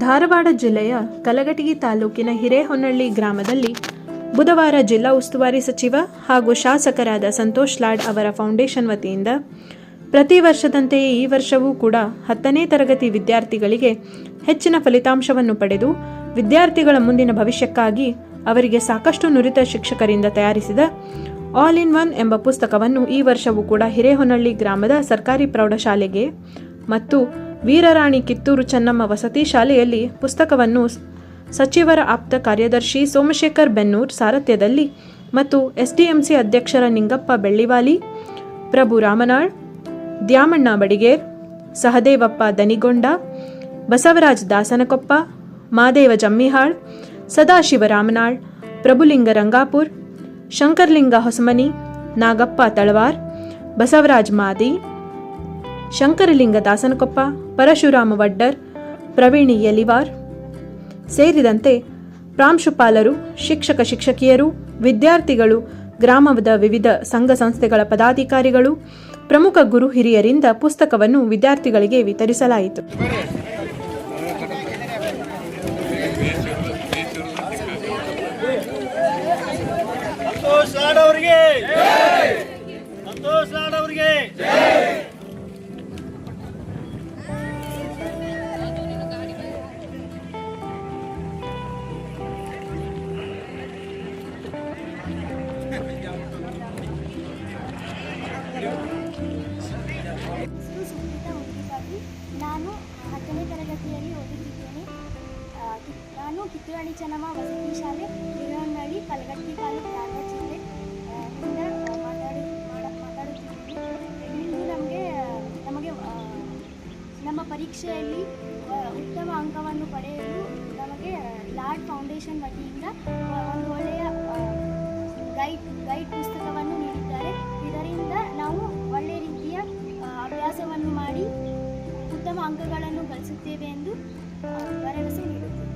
ಧಾರವಾಡ ಜಿಲ್ಲೆಯ ಕಲಘಟಗಿ ತಾಲೂಕಿನ ಹಿರೇಹೊನ್ನಳ್ಳಿ ಗ್ರಾಮದಲ್ಲಿ ಬುಧವಾರ ಜಿಲ್ಲಾ ಉಸ್ತುವಾರಿ ಸಚಿವ ಹಾಗೂ ಶಾಸಕರಾದ ಸಂತೋಷ್ ಲಾಡ್ ಅವರ ಫೌಂಡೇಶನ್ ವತಿಯಿಂದ ಪ್ರತಿ ವರ್ಷದಂತೆಯೇ ಈ ವರ್ಷವೂ ಕೂಡ ಹತ್ತನೇ ತರಗತಿ ವಿದ್ಯಾರ್ಥಿಗಳಿಗೆ ಹೆಚ್ಚಿನ ಫಲಿತಾಂಶವನ್ನು ಪಡೆದು ವಿದ್ಯಾರ್ಥಿಗಳ ಮುಂದಿನ ಭವಿಷ್ಯಕ್ಕಾಗಿ ಅವರಿಗೆ ಸಾಕಷ್ಟು ನುರಿತ ಶಿಕ್ಷಕರಿಂದ ತಯಾರಿಸಿದ ಆಲ್ ಇನ್ ಒನ್ ಎಂಬ ಪುಸ್ತಕವನ್ನು ಈ ವರ್ಷವೂ ಕೂಡ ಹಿರೇಹೊನ್ನಳ್ಳಿ ಗ್ರಾಮದ ಸರ್ಕಾರಿ ಪ್ರೌಢಶಾಲೆಗೆ ಮತ್ತು ವೀರರಾಣಿ ಕಿತ್ತೂರು ಚೆನ್ನಮ್ಮ ವಸತಿ ಶಾಲೆಯಲ್ಲಿ ಪುಸ್ತಕವನ್ನು ಸಚಿವರ ಆಪ್ತ ಕಾರ್ಯದರ್ಶಿ ಸೋಮಶೇಖರ್ ಬೆನ್ನೂರ್ ಸಾರಥ್ಯದಲ್ಲಿ ಮತ್ತು ಎಸ್ಡಿಎಂಸಿ ಅಧ್ಯಕ್ಷರ ನಿಂಗಪ್ಪ ಬೆಳ್ಳಿವಾಲಿ, ಪ್ರಭು ರಾಮನಾಳ್, ದ್ಯಾಮಣ್ಣ ಬಡಿಗೇರ್, ಸಹದೇವಪ್ಪ ದನಿಗೊಂಡ, ಬಸವರಾಜ್ ದಾಸನಕೊಪ್ಪ, ಮಾದೇವ ಜಮ್ಮಿಹಾಳ್, ಸದಾಶಿವ ರಾಮನಾಳ್, ಪ್ರಭುಲಿಂಗ ರಂಗಾಪುರ್, ಶಂಕರ್ಲಿಂಗ ಹೊಸಮನಿ, ನಾಗಪ್ಪ ತಳವಾರ್, ಬಸವರಾಜ್ ಮಾದಿ ಶಂಕರಲಿಂಗ ದಾಸನಕೊಪ್ಪ ಪರಶುರಾಮ ವಡ್ಡರ್, ಪ್ರವೀಣಿ ಯಲಿವಾರ್. ಸೇರಿದಂತೆ ಪ್ರಾಂಶುಪಾಲರು, ಶಿಕ್ಷಕ ಶಿಕ್ಷಕಿಯರು, ವಿದ್ಯಾರ್ಥಿಗಳು, ಗ್ರಾಮದ ವಿವಿಧ ಸಂಘ ಸಂಸ್ಥೆಗಳ ಪದಾಧಿಕಾರಿಗಳು, ಪ್ರಮುಖ ಗುರು ಹಿರಿಯರಿಂದ ಪುಸ್ತಕವನ್ನು ವಿದ್ಯಾರ್ಥಿಗಳಿಗೆ ವಿತರಿಸಲಾಯಿತು. ಸಂತೋಷ್ ಸಂತೋಷ್ ಕಿತ್ತೂರಾಣಿ ಚೆನ್ನಮ್ಮ ವಸತಿ ಶಾಲೆ ಹಿರೇಹೊನ್ನಳ್ಳಿ ಕಲಗಟ್ಟಿ ತಾಲೂಕು ಧಾರವಾಡ ಜಿಲ್ಲೆ. ಮಾತಾಡಿ ಮಾತಾಡುತ್ತಿದ್ದೀನಿ ಇಂದು ನಮಗೆ ನಮಗೆ ನಮ್ಮ ಪರೀಕ್ಷೆಯಲ್ಲಿ ಉತ್ತಮ ಅಂಕವನ್ನು ಪಡೆಯಲು ನಮಗೆ ಲಾರ್ಡ್ ಫೌಂಡೇಶನ್ ವತಿಯಿಂದ ಒಂದು ಒಳ್ಳೆಯ ಗೈಡ್ ಗೈಡ್ ಪುಸ್ತಕವನ್ನು ನೀಡಿದ್ದಾರೆ. ಇದರಿಂದ ನಾವು ಒಳ್ಳೆಯ ರೀತಿಯ ಅಭ್ಯಾಸವನ್ನು ಮಾಡಿ, ಉತ್ತಮ ಅಂಕಗಳನ್ನು ಗಳಿಸುತ್ತೇವೆ ಎಂದು ಭರವಸೆ ನೀಡುತ್ತೇವೆ.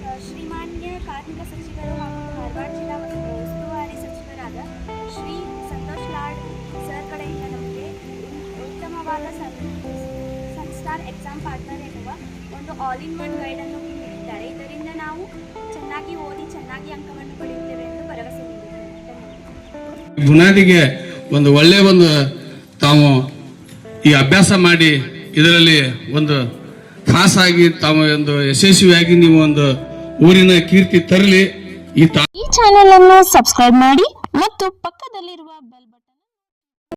ಆ, ಶ್ರೀಮಾನ್ಯ ಕಾರ್ಮಿಕ ಸಚಿವರು ಹಾಗೂ ಧಾರವಾಡ ಜಿಲ್ಲಾ ಉಸ್- ಉಸ್ತುವಾರಿ ಸಚಿವರಾದ ಶ್ರೀ ಸಂತೋಷ್ ಲಾಡ್ ಸರ್ ಕಡೆಯಿಂದ ನಮಗೆ ಉತ್ತಮವಾದ ಸನ್ಸ್ಟಾರ್ ಎಕ್ಸಾಮ್ ಪಾರ್ಟ್ನರ್ ಎನ್ನುವ ಒಂದು ಆಲ್ ಇನ್ ಒನ್ ಗೈಡನ್ನು ನೀಡಿದ್ದಾರೆ. ಇದರಿಂದ ನಾವು ಚೆನ್ನಾಗಿ ಓದಿ ಚೆನ್ನಾಗಿ ಅಂಕವನ್ನು ಪಡೆಯುತ್ತೇವೆ ಎಂದು ಭರವಸೆ ಬುನಾದಿಗೆ ಒಂದು ಒಳ್ಳೆಯ ಒಂದು ತಾವು ಈ ಅಭ್ಯಾಸ ಮಾಡಿ ಇದರಲ್ಲಿ ಒಂದು ಖಾಸಾಗಿ ತಾವು ಒಂದು ಯಶಸ್ವಿಯಾಗಿ ನೀವು ಒಂದು ಊರಿನ ಕೀರ್ತಿ ತರಲಿ. ಈ ಚಾನೆಲ್ ಅನ್ನು ಸಬ್ಸ್ಕ್ರೈಬ್ ಮಾಡಿ ಮತ್ತು ಪಕ್ಕದಲ್ಲಿರುವ ಬೆಲ್